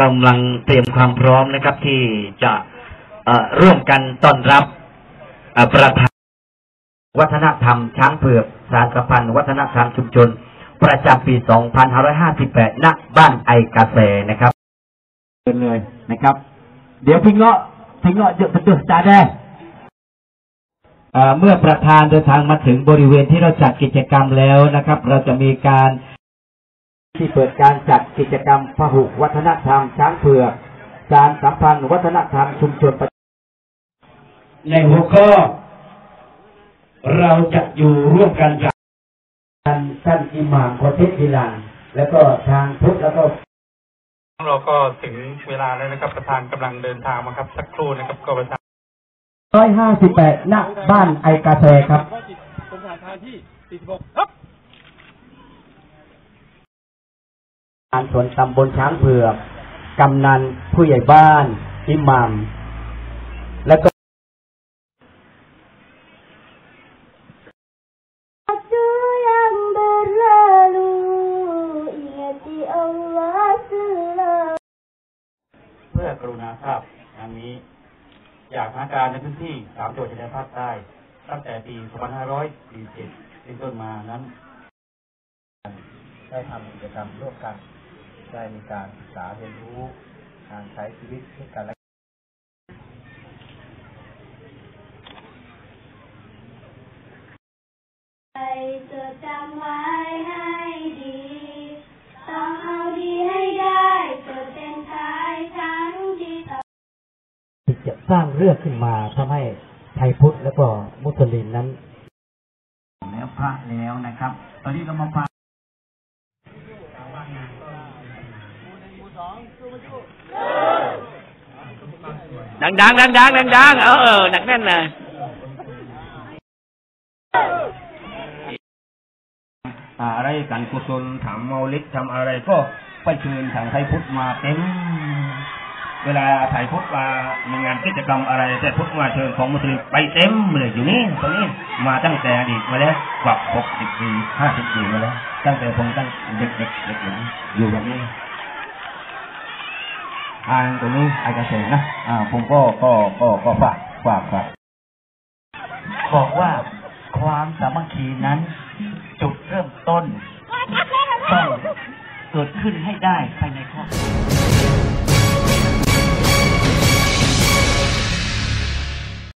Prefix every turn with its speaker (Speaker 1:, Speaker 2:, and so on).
Speaker 1: กำลังเตรียมความพร้อมนะครับ ที่จะร่วมกันต้อนรับประธานวัฒนธรรมช้างเผือกสารสัมพันธ์วัฒนธรรมชุมชน ประจำปี 2558 ณ บ้านไอกาแสนะครับเดินเลยนะครับ เดี๋ยวพิงเงาะพิงเงาะเยอะเป็นตัวสตาร์ได้เอ่อเมื่อประธานเดินทางมาถึงบริเวณที่เราจัดกิจกรรมแล้วนะครับ เราจะมีการ ที่เปิดการจัดกิจกรรมพหุวัฒนธรรมช้างเผือกสารสัมพันธ์วัฒนธรรมชุมชนในหัวข้อเราจะอยู่ร่วมกันกับท่านท่านอิหม่ามโคเทศบิลันแล้วก็ทางพุทธแล้วก็
Speaker 2: เราก็ถึงเวลาแล้วนะครับ ประธานกำลังเดินทางมาครับ สักครู่นะครับ ก็ประธาน
Speaker 1: ร้อยห้าสิบแปดณบ้านไอกาแฟครับ
Speaker 3: กรมฐานทางที่46ครับา
Speaker 1: รสวนตำบลช้างเผือก กำนันผู้ใหญ่บ้าน อิหมัมแล้วก็
Speaker 4: Waktu yang berlalu Ingati Allah selalu
Speaker 2: เพื่อกรุณาทราบดังนี้ อยากหาการในพื้นที่สามจังหวัดชายแดนภาคใต้ ตั้งแต่ปี 2547เป็นต้นมานั้น
Speaker 5: ได้ทำกิจกรรมร่วมกัน ได้มีการศึกษาเรียนรู้การใช้ชีวิตด้วยกันและ
Speaker 4: ไปจดจำไว้ให้ดี ต้องเอาดีให้ได้จดเป็นชายทั้งที่ต่อ
Speaker 1: ที่จะสร้างเรื่องขึ้นมาทำให้ไทยพุทธแล้วก็มุสลิมนั้น แล้วพระแล้วนะครับ ตอนนี้เรามาฟัง
Speaker 6: ดังดังดังดังดังดังเออเออหนักแน่นนะ
Speaker 5: อะไรการกุศลถามเมาลิกทำอะไรก็ไปเชิญทางไทยพุทธมาเต็ม เวลาไทยพุทธมามีงานกิจกรรมอะไรแต่พุทธมาเชิญของมุสลิมไปเต็มเลยอยู่นี่ตรงนี้มาตั้งแต่อดีตมาแล้วกว่าหกสิบปีห้าสิบปีมาแล้วตั้งแต่ผมตั้งเด็กเด็กเด็กอยู่อยู่แบบนี้ ทางตรงนี้ไอกระเสนนะอ่าผมก็ก็ก็ก็ฝากฝากฝาก
Speaker 1: บอกว่าความสามัคคีนั้น จุดเริ่มต้นต้องเกิดขึ้นให้ได้ภายในครอบครัว